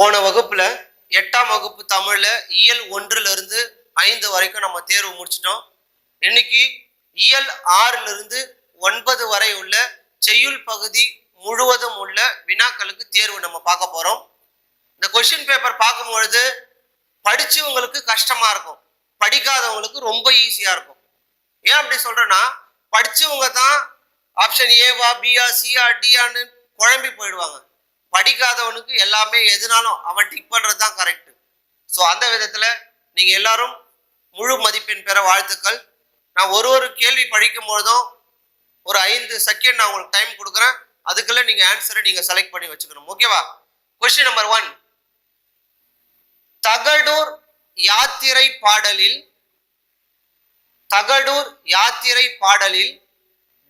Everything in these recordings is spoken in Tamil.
போன வகுப்புல எட்டாம் வகுப்பு தமிழ்ல இயல் ஒன்றுல இருந்து ஐந்து வரைக்கும் நம்ம தேர்வு முடிச்சிட்டோம். இன்னைக்கு இயல் ஆறுல இருந்து ஒன்பது வரை உள்ள செய்யுள் பகுதி முழுவதும் உள்ள வினாக்களுக்கு தேர்வு நம்ம பார்க்க போறோம். இந்த கொஸ்டின் பேப்பர் பார்க்கும் பொழுது படிச்சவங்களுக்கு கஷ்டமா இருக்கும். படிக்காதவங்களுக்கு ரொம்ப ஈஸியா இருக்கும். ஏன் அப்படி சொல்றேன்னா படிச்சவங்க தான் ஆப்ஷன் ஏவா பிஆ சிஆ டிஆன்னு குழம்பி போயிடுவாங்க. படிக்காதவனுக்கு எல்லாமே எதுனாலும் அவன் டிக் பண்ணுறது தான் கரெக்டு ஸோ அந்த விதத்தில் நீங்கள் எல்லாரும் முழு மதிப்பெண் பெற வாழ்த்துக்கள். நான் ஒரு ஒரு கேள்வி படிக்கும் பொழுதும் ஒரு ஐந்து செகண்ட் நான் உங்களுக்கு டைம் கொடுக்குறேன். அதுக்குள்ளே நீங்கள் ஆன்சரை நீங்கள் செலக்ட் பண்ணி வச்சுக்கணும். ஓகேவா கொஸ்டின் நம்பர் ஒன் தகடூர் யாத்திரை பாடலில் தகடூர் யாத்திரை பாடலில்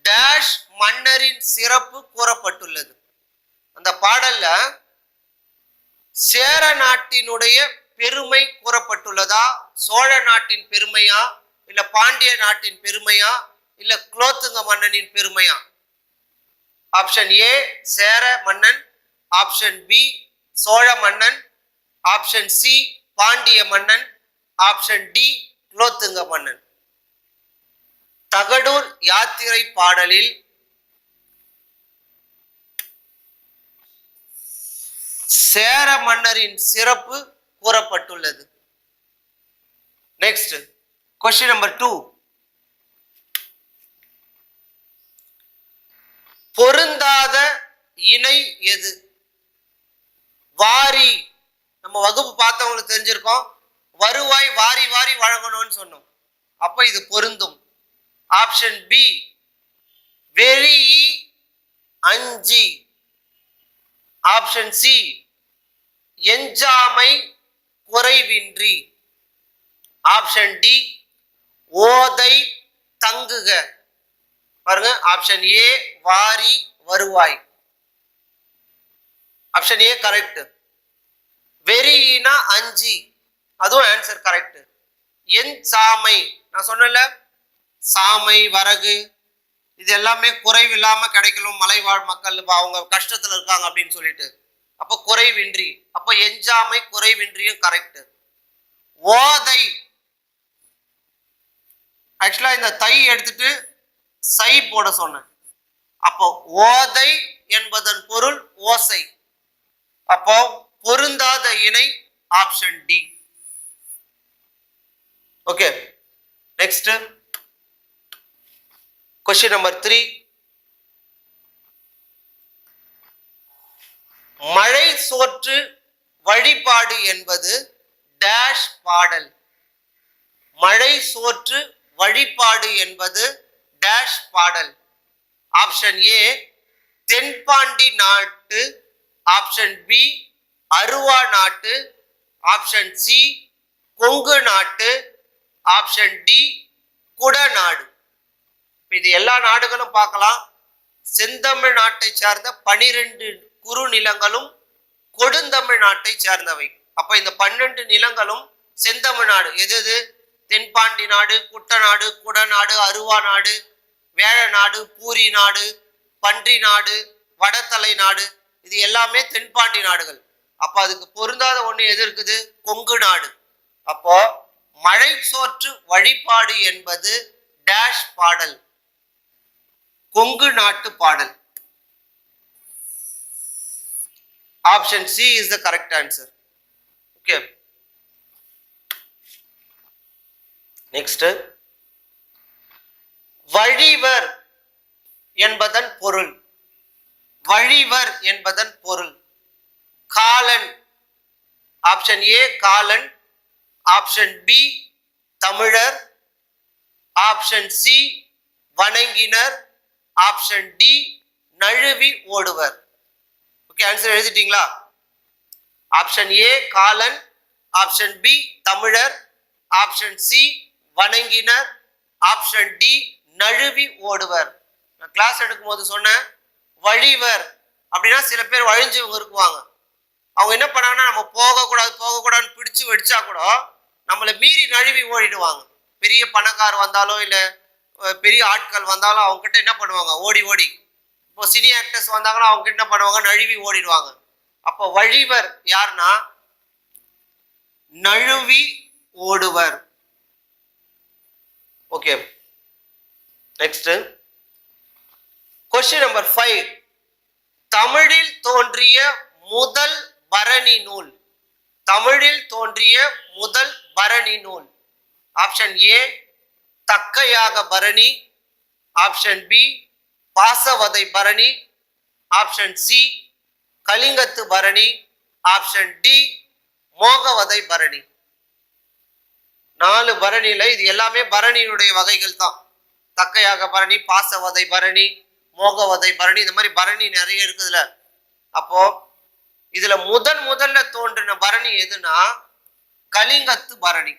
டேஷ் மன்னரின் சிறப்பு கூறப்பட்டுள்ளது. அந்த பாடல்ல சேர நாட்டினுடைய பெருமை கூறப்பட்டுள்ளதா? சோழ நாட்டின் பெருமையா? இல்ல பாண்டிய நாட்டின் பெருமையா? இல்ல குலோத்துங்க மன்னனின் பெருமையா? ஆப்ஷன் ஏ சேர மன்னன். ஆப்ஷன் பி சோழ மன்னன். ஆப்ஷன் சி பாண்டிய மன்னன். ஆப்ஷன் டி குலோத்துங்க மன்னன். தகடூர் யாத்திரை பாடலில் சேர மன்னரின் சிறப்பு கூறப்பட்டுள்ளது. நெக்ஸ்ட் கொஸ்டின் நம்பர் டூ பொருந்தாத இணை எது? வாரி. நம்ம வகுப்பு பார்த்தவங்களுக்கு தெரிஞ்சிருக்கோம். வருவாய் வாரி வாரி வழங்கணும்னு சொன்னோம். அப்ப இது பொருந்தும். ஆப்ஷன் பி வெறி அஞ்சி. ஆப்ஷன் சி எஞ்சாமை குறைவின்றி. ஆப்ஷன் டி ஓதை தங்குக. பாருங்க ஆப்ஷன் ஏ வாரி வருவாய். ஆப்ஷன் ஏ கரெக்ட் வெறினா அஞ்சி. அதுவும் ஆன்சர் கரெக்ட் என் சாமை நான் சொன்னல சாமை வரகு. இது எல்லாமே குறைவில்லாமல் கிடைக்கணும். மலைவாழ் மக்கள் இப்போ அவங்க கஷ்டத்தில் இருக்காங்க அப்படின்னு சொல்லிட்டு. அப்போ குறைவின்றி அப்போ எஞ்சாமை குறைவின்றியும் கரெக்ட் ஓதை. ஆக்சுவலாக இந்த தை எடுத்துட்டு சை போட சொன்னேன். அப்போ ஓதை என்பதன் பொருள் ஓசை. அப்போ பொருந்தாத இணை option D okay next question number three மழை சோற்று வழிபாடு என்பது டேஷ் பாடல். மழை சோற்று வழிபாடு என்பது டேஷ் பாடல். ஆப்ஷன் ஏ தென்பாண்டி நாட்டு. ஆப்ஷன் பி அருவா நாட்டு. ஆப்ஷன் சி கொங்கு நாட்டு. ஆப்ஷன் டி குடநாடு. இது எல்லா நாடுகளும் பார்க்கலாம். செந்தமிழ் நாட்டை சார்ந்த பனிரெண்டு குறு நிலங்களும் கொடுந்தமிழ் நாட்டை சேர்ந்தவை. அப்போ இந்த பன்னெண்டு நிலங்களும் செந்தமிழ்நாடு. எது எது? தென்பாண்டி நாடு குட்டநாடு குடநாடு அருவா நாடு வேழ நாடு பூரி நாடு பன்றி நாடு வடதலை நாடு. இது எல்லாமே தென்பாண்டி நாடுகள். அப்போ அதுக்கு பொருந்தாத ஒன்று எது இருக்குது? கொங்கு நாடு. அப்போ மழை சோற்று வழிபாடு என்பது டேஷ் பாடல். கொங்கு நாட்டு பாடல். Option C is the correct answer okay next வழிவர் என்பதன் பொருள். வழிவர் என்பதன் பொருள். காலன். ஆப்ஷன் ஏ காலன். ஆப்ஷன் பி தமிழர். ஆப்ஷன் சி வணங்கினர். ஆப்ஷன் டி நழுவி ஓடுவர். ஓகே ஆன்சர் எழுதிட்டீங்களா? ஆப்ஷன் ஏ காலன். ஆப்ஷன் பி தமிழர். ஆப்ஷன் சி வணங்கினர். ஆப்ஷன் டி நழுவி ஓடுவர். நான் கிளாஸ் எடுக்கும் போது சொன்னேன் வழிவர். அப்படின்னா சில பேர் வழிஞ்சவங்க இருக்குவாங்க. அவங்க என்ன பண்ணாங்கன்னா நம்ம போகக்கூடாது போகக்கூடாதுன்னு பிடிச்சு வெடிச்சா கூட நம்மளை மீறி நழுவி ஓடிடுவாங்க. பெரிய பணக்கார் வந்தாலோ இல்லை பெரிய ஆட்கள் வந்தாலும் அவங்க கிட்ட என்ன பண்ணுவாங்க? ஓடி ஓடி. இப்போ சினி ஆக்டர்ஸ் வந்தாங்கன்னா அவங்ககிட்ட என்ன பண்ணுவாங்க? நழுவி ஓடிடுவாங்க. அப்போ வழிவர் யார்னா நழுவி ஓடுவர். Okay next question number five தமிழில் தோன்றிய முதல் பரணி நூல். தமிழில் தோன்றிய முதல் பரணி நூல். Option A தக்கையாக Bharani. Option B பாசவதை Bharani. Option C கலிங்கத்து பரணி. Option D மோகவதை Bharani. நாலு பரணியில் இது எல்லாமே பரணியினுடைய வகைகள் தான். தக்கையாக பரணி பாசவதை பரணி மோகவதை பரணி இந்த மாதிரி பரணி நிறைய இருக்குதுல. அப்போ இதுல முதன் முதல்ல தோன்றின பரணி எதுனா கலிங்கத்து பரணி.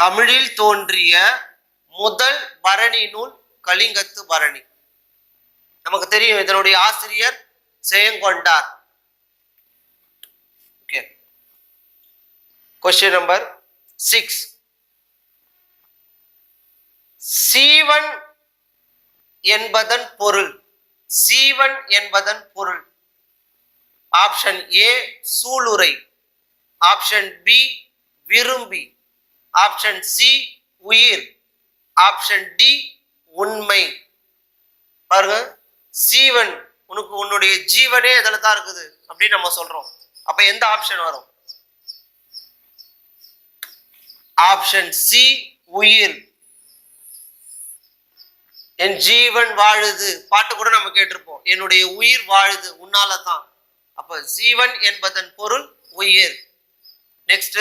தமிழில் தோன்றிய முதல் பரணி நூல் கலிங்கத்து பரணி. நமக்கு தெரியும் இதனுடைய ஆசிரியர் செயங்கொண்டார். ஓகே கொஸ்டின் நம்பர் சிக்ஸ் சீவன் என்பதன் பொருள். சீவன் என்பதன் பொருள். ஆப்ஷன் ஏ சூளுரை. ஆப்ஷன் பி விரும்பி. ஆப்ஷன் சி உயிர். ஆப்ஷன் டி உண்மை. பாருங்க சீவன் உனக்கு உன்னுடைய ஜீவனே இதில் தான் இருக்குது அப்படின்னு நம்ம சொல்றோம். அப்ப எந்த ஆப்ஷன் வரும்? ஆப்ஷன் சி உயிர். என் ஜீவன் வாழுது. பாட்டு கூட நம்ம கேட்டிருப்போம். என்னுடைய உயிர் வாழுது உன்னால தான் அப்ப ஜீவன் என்பதன் பொருள் உயிர். நெக்ஸ்ட்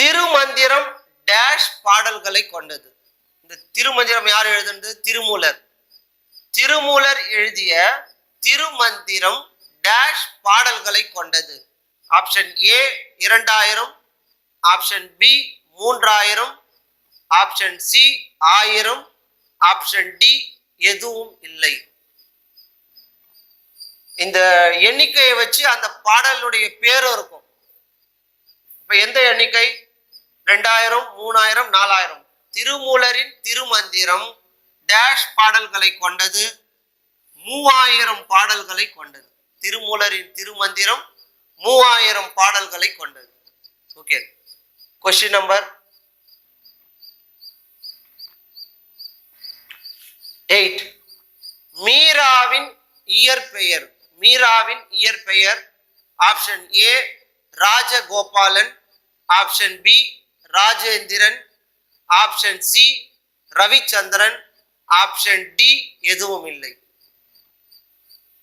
திருமந்திரம் டேஷ் பாடல்களை கொண்டது. இந்த திருமந்திரம் யார் எழுதுனது? திருமூலர். திருமூலர் எழுதிய திருமந்திரம் டேஷ் பாடல்களை கொண்டது. ஆப்ஷன் ஏ இரண்டாயிரம் ஆப்ஷன் பி மூன்றாயிரம் ஆப்ஷன் சி ஆயிரம் ஆப்ஷன் டி எதுவும் இல்லை. இந்த எண்ணிக்கையை வச்சு அந்த பாடலுடைய பேரும் இருக்கும். இப்ப எந்த எண்ணிக்கை? ரெண்டாயிரம் மூணாயிரம் நாலாயிரம். திருமூலரின் திருமந்திரம் டேஷ் பாடல்களை கொண்டது மூவாயிரம் பாடல்களை கொண்டது. திருமூலரின் திருமந்திரம் மூவாயிரம் பாடல்களை கொண்டது. ஓகே கொஸ்டின் நம்பர் எயிட் மீராவின் இயற்பெயர் மீராவின் இயற்பெயர் option A Rajagopalan option B Rajendran option C Ravichandran option D எதுவும் இல்லை.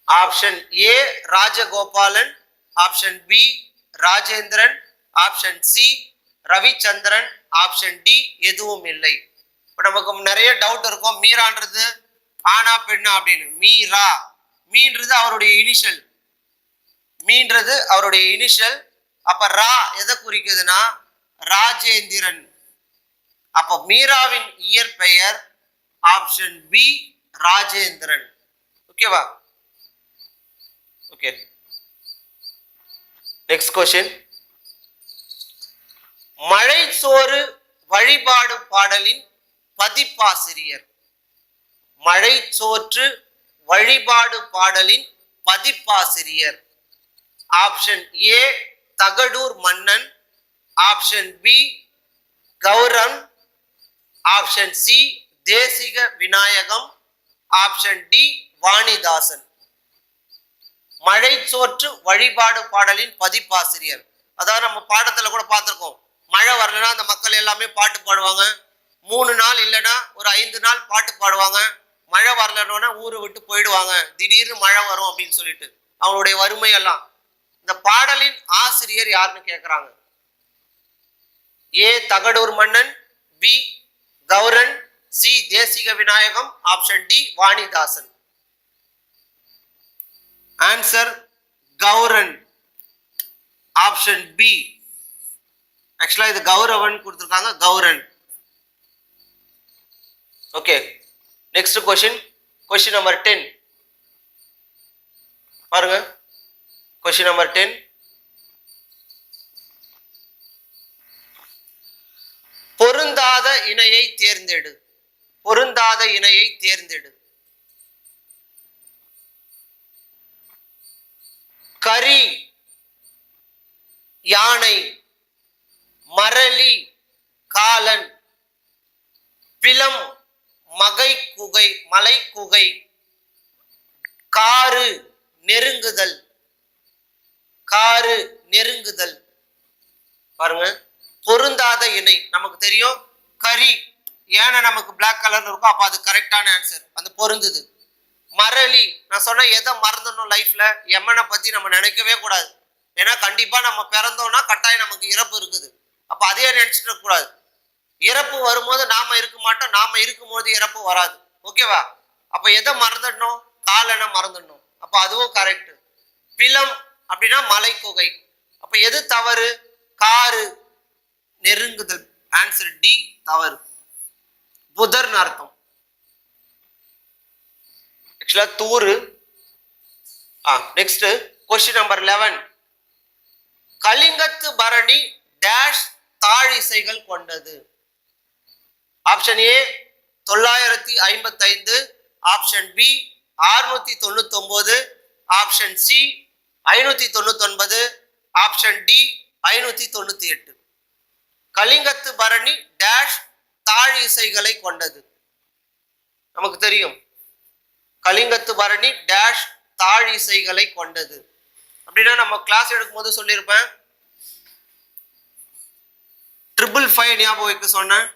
Option A Rajagopalan option B Rajendran option C Ravichandran option D எதுவும் இல்லை. இப்போ நமக்கு நிறைய டவுட் இருக்கும். மீரான்றது ஆனா பெண்ணா அப்படின்னு. மீரா. மீன்றது அவருடைய இனிஷியல் மீன்றது அவருடைய இனிஷியல் அப்ப ரா எதை குறிக்குதுன்னா ராஜேந்திரன். அப்போ மீராவின் இயற்பெயர் ஆப்ஷன் பி ராஜேந்திரன். ஓகேவா ஓகே நெக்ஸ்ட் கொஸ்டின் மழை சோறு வழிபாடு பாடலின் பதிப்பாசிரியர். மழை சோற்று வழிபாடு பாடலின் பதிப்பாசிரியர். ஆப்ஷன் ஏ தகடூர் மன்னன். Option B கௌரம் option C Desika Vinayagam option D Vanidasan மழை சோற்று வழிபாடு பாடலின் பதிப்பாசிரியர். அதாவது நம்ம பாடத்துல கூட பார்த்துருக்கோம். மழை வரலன்னா அந்த மக்கள் எல்லாமே பாட்டு பாடுவாங்க. மூணு நாள் இல்லைன்னா ஒரு ஐந்து நாள் பாட்டு பாடுவாங்க. மழை வரலன்னா ஊரை விட்டு போயிடுவாங்க. திடீர்னு மழை வரும் அப்படின்னு சொல்லிட்டு. அவங்களுடைய வறுமையெல்லாம் இந்த பாடலின் ஆசிரியர் யாருன்னு கேட்குறாங்க ஏ தகடூர் மன்னன் B Gauran C Desika Vinayagam option D Vanidasan. Answer Gauran option B. ஆக்சுவலாக இது கௌரவன் கொடுத்துருக்காங்க Gauran. Okay next question question number ten பாருங்க கொஷின் நம்பர் டென் பொருந்தாத இணையை தேர்ந்தெடு. பொருந்தாத இணையை தேர்ந்தெடு. கரி யானை மரளி காலன் பிலம் மகை குகை மலை குகை காரு நெருங்குதல். காரு நெருங்குதல். பாருங்க. பொருந்தாத இணை. நமக்கு தெரியும்? கரி ஏன்னா நமக்கு பிளாக் கலர்ல இருக்கும் அப்போ அது கரெக்டான ஆன்சர் அந்த பொருந்துது. மரளி. நான் சொன்ன எதை மறந்துடணும் லைஃப்ல எம்மனை பத்தி நம்ம நினைக்கவே கூடாது. ஏன்னா கண்டிப்பா நம்ம பிறந்தோம்னா கட்டாயம் நமக்கு இறப்பு இருக்குது. அப்ப அதையே நினைச்சிட்டு கூடாது. இறப்பு வரும்போது நாம இருக்க மாட்டோம். நாம இருக்கும்போது இறப்பு வராது. ஓகேவா அப்ப எதை மறந்துடணும்? காலனை மறந்துடணும். அப்ப அதுவும் கரெக்ட் பிலம் அப்படின்னா மலைக்குகை. அப்ப எது தவறு? காரு. நெருங்குதல். ஆன்சர் டி தவறு. புதர்னு அர்த்தம். ஆக்சுவலா தூரு ஆ next question number eleven Kalingathu Parani dash தாழிசைகள் கொண்டது. ஆப்ஷன் ஏ தொள்ளாயிரத்தி ஐம்பத்தைந்து. ஆப்ஷன் பி அறுநூத்தி தொண்ணூத்தி ஒன்பது ஆப்ஷன் சி ஐநூத்தி தொண்ணூத்தி ஒன்பது ஆப்ஷன் டி ஐநூத்தி தொண்ணூத்தி எட்டு. கலிங்கத்து பரணி டேஷ் தாழ் இசைகளை கொண்டது. நமக்கு தெரியும். கலிங்கத்து பரணி டேஷ் தாழ் இசைகளை கொண்டது. அப்படின்னா நம்ம கிளாஸ் எடுக்கும்போது சொல்லியிருப்பேன். ட்ரிபிள் ஃபைவ் ஞாபகம் வைக்க சொன்னேன்.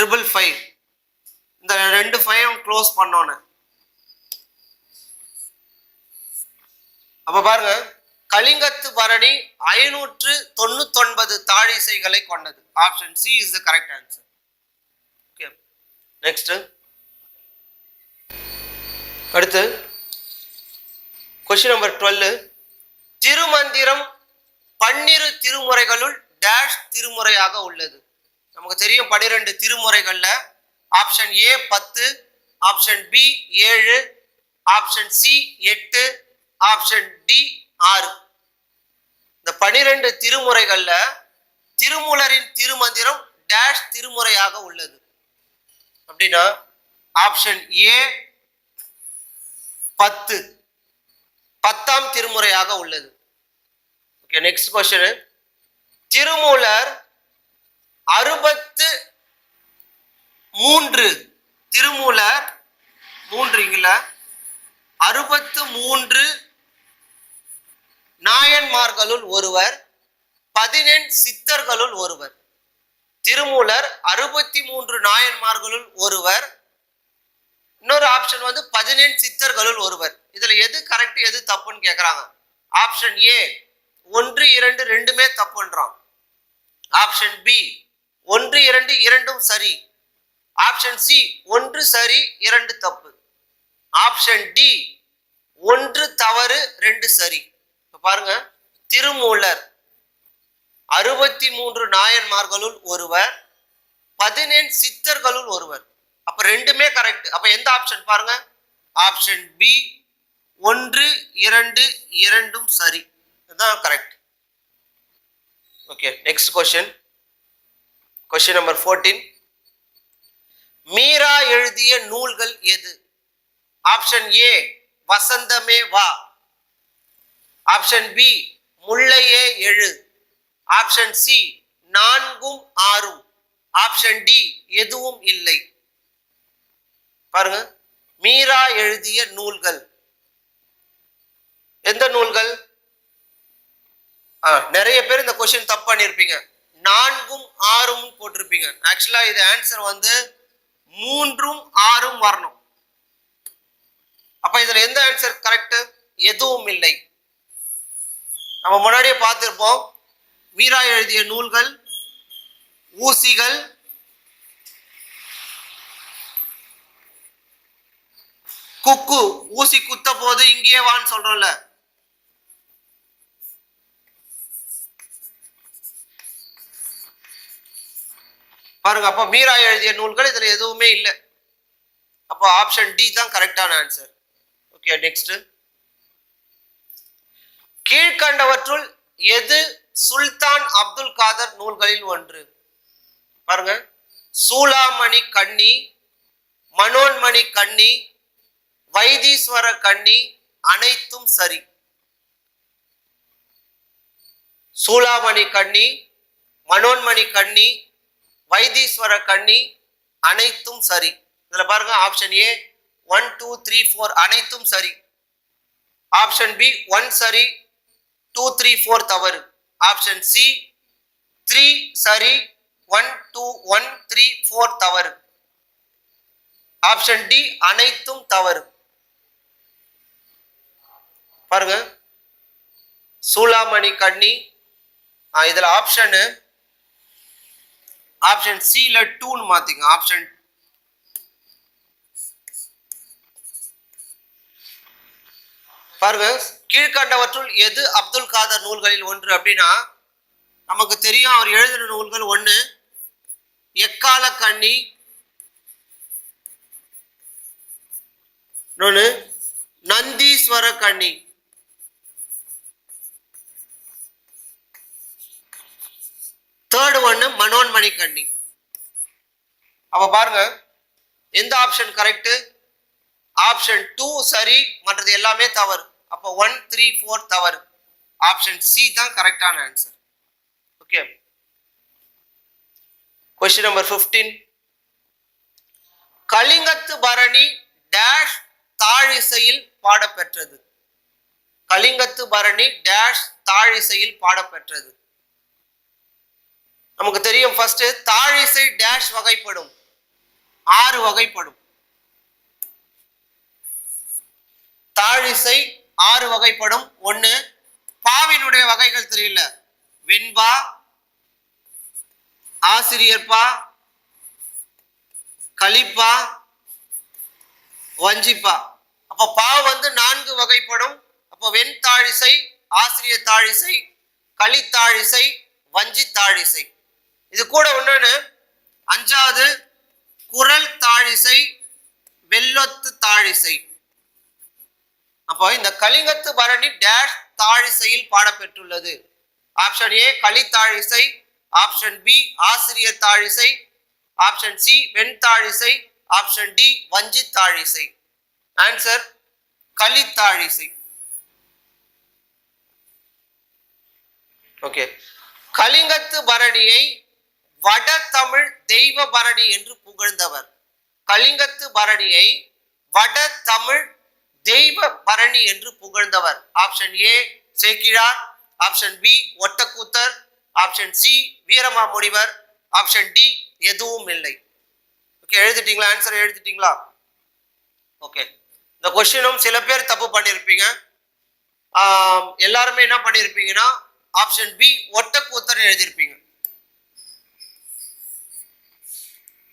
ட்ரிபிள் ஃபைவ் இந்த ரெண்டு ஃபைவும் க்ளோஸ் பண்ணோன்னு. அப்போ பாருங்க. கலிங்கத்து பரணி ஐநூற்று தொண்ணூத்தொன்பது தாழிசைகளை கொண்டது. Option C is the correct answer okay next அடுத்து கொஸ்டின் நம்பர் டுவெல் திருமந்திரம் பன்னிரு திருமுறைகளுள் டேஷ் திருமுறையாக உள்ளது. நமக்கு தெரியும் பனிரெண்டு திருமுறைகள்ல ஆப்ஷன் ஏ பத்து ஆப்ஷன் பி ஏழு ஆப்ஷன் சி எட்டு ஆப்ஷன் டி ஆறு. இந்த பனிரெண்டு திருமுறைகள்ல திருமூலரின் திருமந்திரம் டேஷ் திருமுறையாக உள்ளது. அப்படின்னா ஆப்ஷன் ஏ பத்து. பத்தாம் திருமுறையாக உள்ளது. ஓகே நெக்ஸ்ட் கொஸ்டின் திருமூலர் அறுபத்து மூன்று. திருமூலர் மூன்று அறுபத்து மூன்று நாயன்மார்களுள் ஒருவர் பதினெண் சித்தர்களுள் ஒருவர். திருமூலர் அறுபத்தி மூன்று நாயன்மார்களுள் ஒருவர். இன்னொரு ஆப்ஷன் வந்து பதினெண் சித்தர்களுள் ஒருவர். இதுல எது கரெக்ட் எது தப்புன்னு கேக்குறாங்க. ஆப்ஷன் ஏ ஒன்று இரண்டு ரெண்டுமே தப்புன்றான். ஆப்ஷன் பி ஒன்று இரண்டு இரண்டும் சரி. ஆப்ஷன் சி ஒன்று சரி இரண்டு தப்பு. ஆப்ஷன் டி ஒன்று தவறு ரெண்டு சரி. பாருங்க. திருமூலர். அறுபத்தி மூன்று நாயன்மார்களுள் ஒருவர் பதினேழு சித்தர்களுள் ஒருவர். அப்ப ரெண்டுமே கரெக்ட் அப்ப எந்த ஆப்ஷன் பாருங்க. ஆப்ஷன் பி ஒன்று இரண்டு இரண்டும் சரி. இதுதான் correct okay next question question number fourteen Meera எழுதிய நூல்கள் எது? ஆப்ஷன் ஏ வசந்தமே வா. ஆப்ஷன் பி முல்லையே எழு. ஆப்ஷன் சி நான்கும் ஆறும். ஆப்ஷன் டி எதுவும் இல்லை. பாருங்க மீரா எழுதிய நூல்கள். எந்த நூல்கள்? ஆ, நிறைய பேர் இந்த கொஸ்டின் தப்பு பண்ணியிருப்பீங்க நான்கும் ஆறும் போட்டிருப்பீங்க. ஆக்சுவலா இது ஆன்சர் வந்து மூன்றும் ஆறும் வரணும். அப்ப இதுல எந்த ஆன்சர் கரெக்ட் எதுவும் இல்லை. நம்ம முன்னாடியே பார்த்துருப்போம். வீரா எழுதிய நூல்கள் ஊசிகள் குக்கு ஊசி குத்த போது இங்கேயே வான்னு சொல்றோம்ல. பாருங்க அப்போ மீரா எழுதிய நூல்கள் இதுல எதுவுமே இல்லை. அப்போ ஆப்ஷன் டி தான் கரெக்டான ஆன்சர் ஓகே நெக்ஸ்ட் கீழ்கண்டவற்றுள் எது சுல்தான் அப்துல் காதர் நூல்களில் ஒன்று? பாருங்க. சூலாமணி கண்ணி மனோன்மணி கண்ணி வைதீஸ்வர கண்ணி அனைத்தும் சரி. சூலாமணி கண்ணி மனோன்மணி கண்ணி வைத்தீஸ்வர கண்ணி அனைத்தும் சரி. இதுல பாருங்க option A one two three four அனைத்தும் சரி. ஆப்ஷன் பி ஒன் சரி டூ த்ரீ ஃபோர் தவறு. ஆப்ஷன் சி த்ரீ சரி one two one three four தவறு. ஆப்ஷன் டி அனைத்தும் தவறு. பாருங்க. சூளாமணி கண்ணி. இதில் ஆப்ஷனு ஆப்ஷன் சியில் டூன்னு மாற்றிங்க ஆப்ஷன் பாருங்க கீழ்கண்டவற்றுள் எது அப்துல் காதர் நூல்களில் ஒன்று அப்படின்னா நமக்கு தெரியும் அவர் எழுதின நூல்கள் ஒன்று எக்கால கண்ணி இன்னொன்னு நந்தீஸ்வர கண்ணி. தேர்டு ஒன்று மனோன்மணி கண்ணி. அப்போ பாருங்க எந்த ஆப்ஷன் கரெக்டு ஆப்ஷன் டூ சரி மற்றது எல்லாமே தவறு. அப்போ ஒன் த்ரீ ஃபோர் தவறு. ஆப்ஷன் சி தான் கரெக்டான answer okay question number fifteen Kalingathu Parani dash தாழிசையில் பாடப்பெற்றது. கலிங்கத்து பரணி டேஷ் தாழிசையில் பாடப்பெற்றது. நமக்கு தெரியும் ஃபர்ஸ்ட் தாழிசை டேஷ் வகைப்படும். ஆறு வகைப்படும். தாழிசை ஆறு வகைப்படும். ஒன்று பாவினுடைய வகைகள் தெரியல. வெண்பா ஆசிரியர்பா கலிப்பா வஞ்சிப்பா. அப்போ பா வந்து நான்கு வகைப்படும். அப்போ வெண் தாழிசை ஆசிரியர் தாழிசை களித்தாழிசை வஞ்சி தாழிசை. இது கூட ஒண்ணு அஞ்சாவது குரல் தாழிசை வெள்ளொத்து தாழிசை. அப்போ இந்த கலிங்கத்து பரணி டேஷ் தாழிசையில் பாடப்பெற்றுள்ளது. ஆப்ஷன் ஏ களித்தாழிசை ஆப்ஷன் பி ஆசிரியர் தாழிசை. ஆப்ஷன் சி வெண்தாழிசை. ஆப்ஷன் டி வஞ்சி தாழிசை ஆன்சர் களித்தாழிசை ஓகே கலிங்கத்து பரணியை வட தமிழ் தெய்வ பரணி என்று புகழ்ந்தவர். கலிங்கத்து பரணியை வட தமிழ் தெய்வ பரணி என்று புகழ்ந்தவர். Option A Sekkizhar. Option B Ottakoothar. Option C Veeramamunivar. Option D எதுவும் இல்லை. ஓகே எழுதிட்டீங்களா? ஆன்சர் எழுதிட்டீங்களா? ஓகே இந்த கொஸ்டினும் சில பேர் தப்பு பண்ணியிருப்பீங்க எல்லாருமே என்ன பண்ணியிருப்பீங்கன்னா ஆப்ஷன் பி ஒட்டக்கூத்தர் எழுதியிருப்பீங்க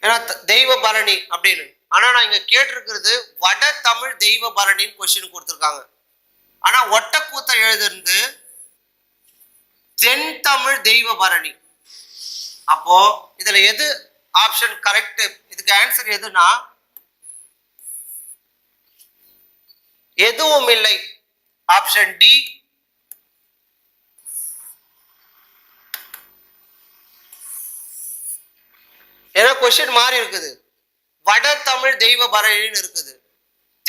ஏன்னா த- தெய்வ பரணி அப்படின்னு. ஆனா நான் இங்க கேட்டிருக்கிறது வட தமிழ் தெய்வ பரணின்னு கொஸ்டின் கொடுத்துருக்காங்க. ஆனா ஒட்டக்கூத்த எழுதிருந்து தென் தமிழ் தெய்வ பரணி. அப்போ இதுல எது ஆப்ஷன் கரெக்ட் இதுக்கு ஆன்சர் எதுனா எதுவும் இல்லை. ஆப்ஷன் டி ஏன்னா கொஸ்டின் மாறி இருக்குது. வட தமிழ் தெய்வ பரணின்னு இருக்குது.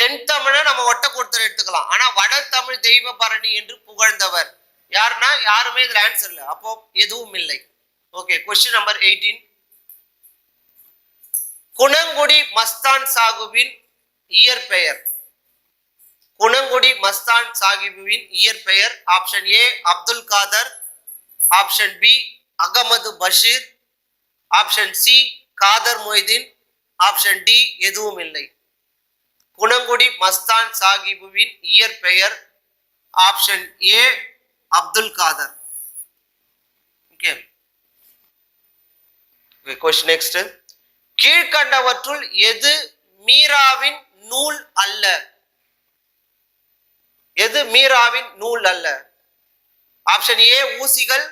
தென் தமிழை நம்ம ஒட்ட கொடுத்தர் எடுத்துக்கலாம். ஆனா வட தமிழ் தெய்வ பரணி என்று புகழ்ந்தவர் யாருன்னா யாருமே இதுல ஆன்சர் இல்லை. அப்போ எதுவும் இல்லை. Okay question number eighteen Gunangudi Mastan சாகுவின் இயற்பெயர். குணங்குடி மஸ்தான் சாஹிபுவின் இயற்பெயர். Option A Abdul Kader. Option B Ahmed Basheer. Option C Kader Moideen. Option D எதுவும் இல்லை. குணங்குடி மஸ்தான் சாஹிபுவின் இயற்பெயர் option A Abdul Kader. Okay. Question next கீழ்கண்டவற்றுள் எது மீராவின் நூல் அல்ல? எது மீராவின் நூல் அல்ல? ஆப்ஷன் ஏ ஊசிகள்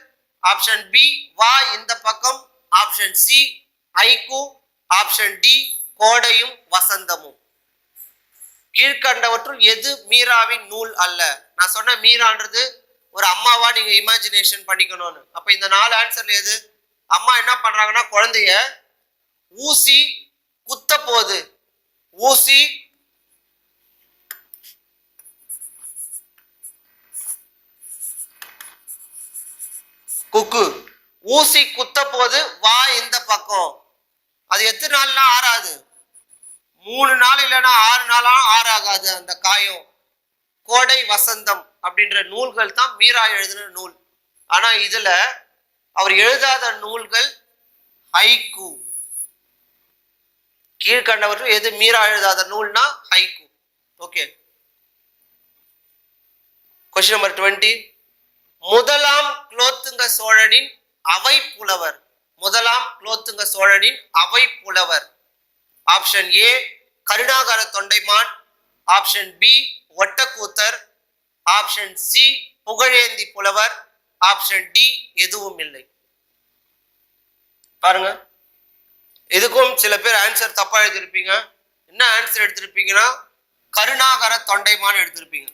ஆப்ஷன் பி வா இந்த பக்கம் ஆப்ஷன் சி ஐக்கு ஆப்ஷன் டி கோடையும் வசந்தமும். கீழ்கண்டவற்றுள் எது மீராவின் நூல் அல்ல? நான் சொன்ன மீரான்றது ஒரு அம்மாவா நீங்க இமேஜினேஷன் பண்ணிக்கணும்னு. அப்ப இந்த நாலு ஆன்சர்ல எது? அம்மா என்ன பண்றாங்கன்னா குழந்தைய ஊசி குத்த போது ஊசி குக்கு. ஊசி குத்த போது வா இந்த பக்கம். அது எத்தனை நாள்னா ஆறாது. மூணு நாள் இல்லைன்னா ஆறு நாளாக ஆறாகாது அந்த காயம். கோடை வசந்தம் அப்படின்ற நூல்கள் தான் மீரா எழுதின நூல். ஆனால் இதில் அவர் எழுதாத நூல்கள் ஹைக்கு. கீழ்கண்டவர்கள் எது மீரா எழுதாத நூல்னா haiku. Okay. Question number twenty முதலாம் குலோத்துங்க சோழனின் அவை புலவர் முதலாம் குலோத்துங்க சோழனின் அவை புலவர். Option A Karunakara Thondaiman. Option B Ottakoothar. Option C Pugazhendi புலவர். ஆப்ஷன் டி எதுவும் இல்லை. பாருங்க. இதுக்கும் சில பேர் ஆன்சர் தப்பா எழுதியிருப்பீங்க. என்ன ஆன்சர் எடுத்திருப்பீங்கன்னா கருணாகர தொண்டைமான் எடுத்திருப்பீங்க.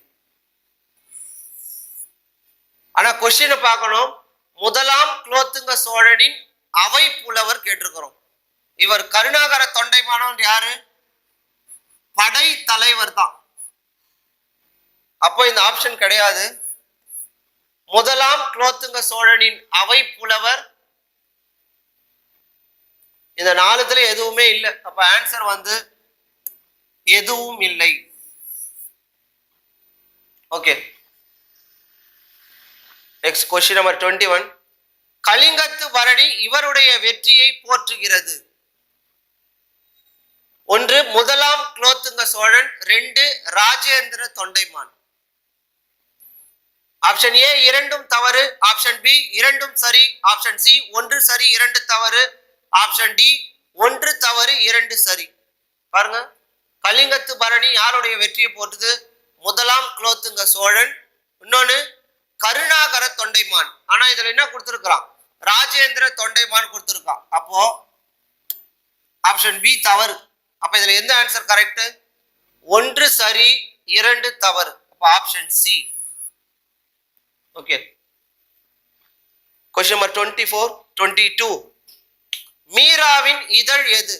ஆனா கொஸ்டினை பார்க்கணும். முதலாம் குலோத்துங்க சோழனின் அவை புலவர் கேட்டிருக்கிறோம். இவர் கருணாகர தொண்டைமானவர் யாரு? படை தலைவர் தான். அப்போ இந்த ஆப்ஷன் கிடையாது. முதலாம் குலோத்துங்க சோழனின் அவை புலவர் இந்த நாலுத்துல எதுவுமே இல்லை. அப்ப ஆன்சர் வந்து எதுவும் இல்லை. Okay next question number twenty one Kalingathu Parani இவருடைய வெற்றியை போற்றுகிறது. ஒன்று முதலாம் குலோத்துங்க சோழன் ரெண்டு ராஜேந்திர தொண்டைமான். ஆப்ஷன் ஏ இரண்டும் தவறு. ஆப்ஷன் பி இரண்டும் சரி. ஆப்ஷன் சி ஒன்று சரி இரண்டு தவறு. ஆப்ஷன் டி ஒன்று தவறு இரண்டு சரி. பாருங்க. கலிங்கத்து பரணி யாருடைய வெற்றியை போட்டுது முதலாம் குலோத்துங்க சோழன் இன்னொன்னு கருணாகர தொண்டைமான். ஆனா இதுல என்ன கொடுத்திருக்கிறான்? ராஜேந்திர தொண்டைமான் கொடுத்துருக்கான். அப்போ ஆப்ஷன் பி தவறு. அப்ப இதுல எந்த ஆன்சர் கரெக்ட் ஒன்று சரி இரண்டு தவறு. அப்ப option C okay question number twenty four twenty two மீராவின் இதழ் எது?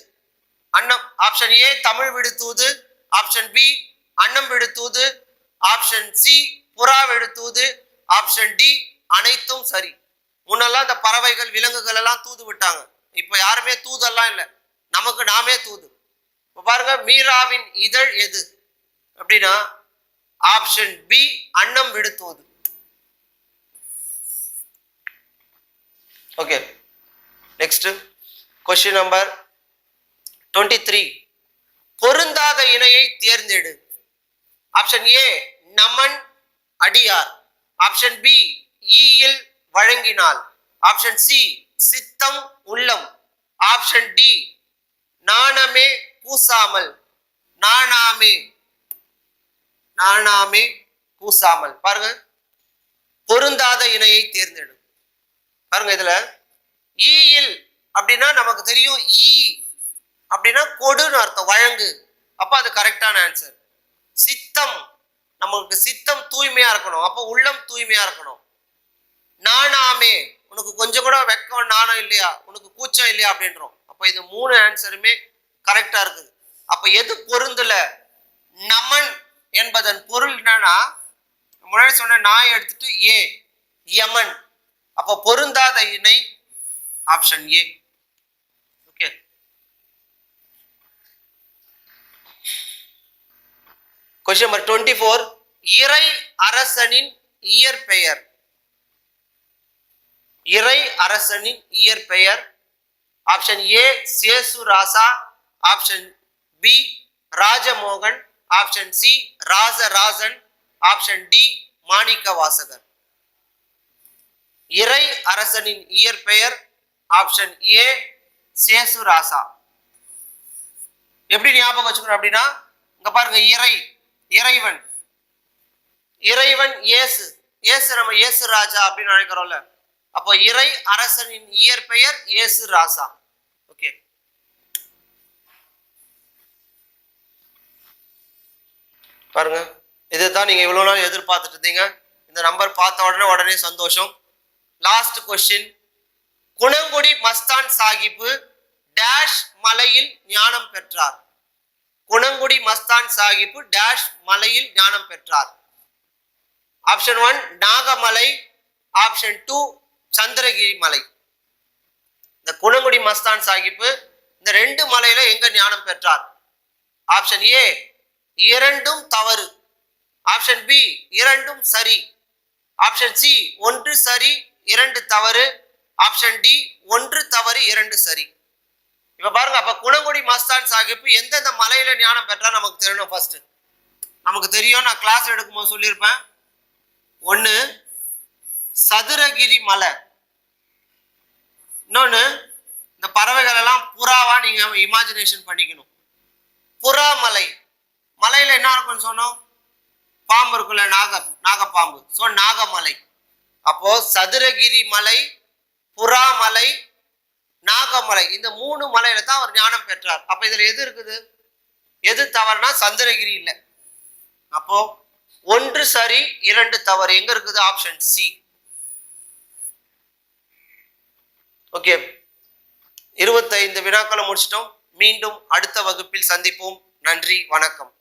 அன்னம். ஆப்ஷன் ஏ தமிழ் விடுத்தூது. ஆப்ஷன் பி அன்னம் விடுத்தூது. ஆப்ஷன் சி புறா விடுத்தூது. ஆப்ஷன் டி அனைத்தும் சரி. முன்னெல்லாம் இந்த பறவைகள் விலங்குகள் எல்லாம் தூது விட்டாங்க. இப்போ யாருமே தூதெல்லாம் இல்லை. நமக்கு நாமே தூது. இப்போ பாருங்க மீராவின் இதழ் எது? அப்படின்னா ஆப்ஷன் பி அன்னம் விடுத்துவது okay next question number twenty three பொருந்தாத இணையை தேர்ந்தெடு. ஆப்ஷன் ஏ நமன் அடியார். ஆப்ஷன் பி ஈயில் வழங்கினாள் ஆப்ஷன் சி சித்தம் உள்ளம். ஆப்ஷன் டி நாணமே பூசாமல். நாணாமே. நாணாமே பூசாமல். பாருங்க. பொருந்தாத இணையை தேர்ந்தெடு. பாருங்க இதுல. E ஈயில் அப்படின்னா நமக்கு தெரியும் ஈ அப்படின்னா கொடுன்னு அர்த்தம் வழங்கு. அப்போ அது கரெக்டான ஆன்சர் சித்தம். நமக்கு சித்தம் தூய்மையா இருக்கணும். அப்போ உள்ளம் தூய்மையா இருக்கணும். நானாமே. உனக்கு கொஞ்சம் கூட வெக்கம் நாணம் இல்லையா? உனக்கு கூச்சம் இல்லையா? அப்படின்றோம். அப்போ இது மூணு ஆன்சருமே கரெக்டாக இருக்குது. அப்போ எது பொருந்தல? நமன் என்பதன் பொருள் என்னன்னா முன்னாடி சொன்ன நாய் எடுத்துட்டு ஏ யமன். அப்போ பொருந்தாத இணை option A okay question number twenty four இறை அரசனின் இயற்பெயர். இறை அரசனின் இயற்பெயர். Option A Sesu Rasa option B Rajamohan. Option C Rajarajan. Option D Manikka Vasagar இறை அரசனின் இயற்பெயர். ஆப்ஷன் ஏ சேசு ராசா எப்படி ஞாபகம் வச்சுக்கணும் அப்படின்னா இங்க பாருங்க இறை இறைவன். இறைவன் இயேசு. இயேசு நம்ம இயேசு ராஜா அப்படின்னு நினைக்கிறோம்ல அப்போ இறை அரசனின் இயற்பெயர் இயேசு ராசா. ஓகே பாருங்க இதுதான் நீங்க இவ்வளவு நாள் எதிர்பார்த்துட்டு இருந்தீங்க. இந்த நம்பர் பார்த்த உடனே உடனே சந்தோஷம். Last question Gunangudi Mastan Sahibu dash மலையில் ஞானம் பெற்றார். குணங்குடி மஸ்தான் சாஹிப்பு டேஷ் மலையில் ஞானம் பெற்றார். Option one Nagamalai. Option two Chandragiri மலை. இந்த குணங்குடி மஸ்தான் சாஹிப்பு இந்த ரெண்டு மலையில எங்க ஞானம் பெற்றார்? ஆப்ஷன் ஏ இரண்டும் தவறு. ஆப்ஷன் பி இரண்டும் சரி. ஆப்ஷன் சி ஒன்று சரி இரண்டு தவறு. ஆப்ஷன் டி ஒன்று தவறு இரண்டு சரி. இப்ப பாருங்க அப்ப குணங்குடி மஸ்தான் சாஹிப் எந்தெந்த மலையில ஞானம் பெற்றா நமக்கு தெரியணும் ஃபர்ஸ்ட் நமக்கு தெரியும் நான் கிளாஸ் எடுக்கும்போது சொல்லியிருப்பேன். ஒன்று சதுரகிரி மலை. இன்னொன்று இந்த பறவைகள் எல்லாம் புறாவா நீங்க இமேஜினேஷன் பண்ணிக்கணும். புறா மலை மலையில என்ன இருக்கும்னு சொன்னோம்? பாம்பு இருக்குல்ல நாக நாகப்பாம்பு. ஸோ நாகமலை. அப்போ சதுரகிரி மலை புறாமலை நாகமலை. இந்த மூணு மலையில தான் அவர் ஞானம் பெற்றார். அப்ப இதுல எது இருக்குது? எது தவறுனா சந்திரகிரி இல்லை. அப்போ ஒன்று சரி இரண்டு தவறு. எங்க இருக்குது? Option C. ஓகே இருபத்தைந்து வினாக்களை முடிச்சிட்டோம். மீண்டும் அடுத்த வகுப்பில் சந்திப்போம். நன்றி. வணக்கம்.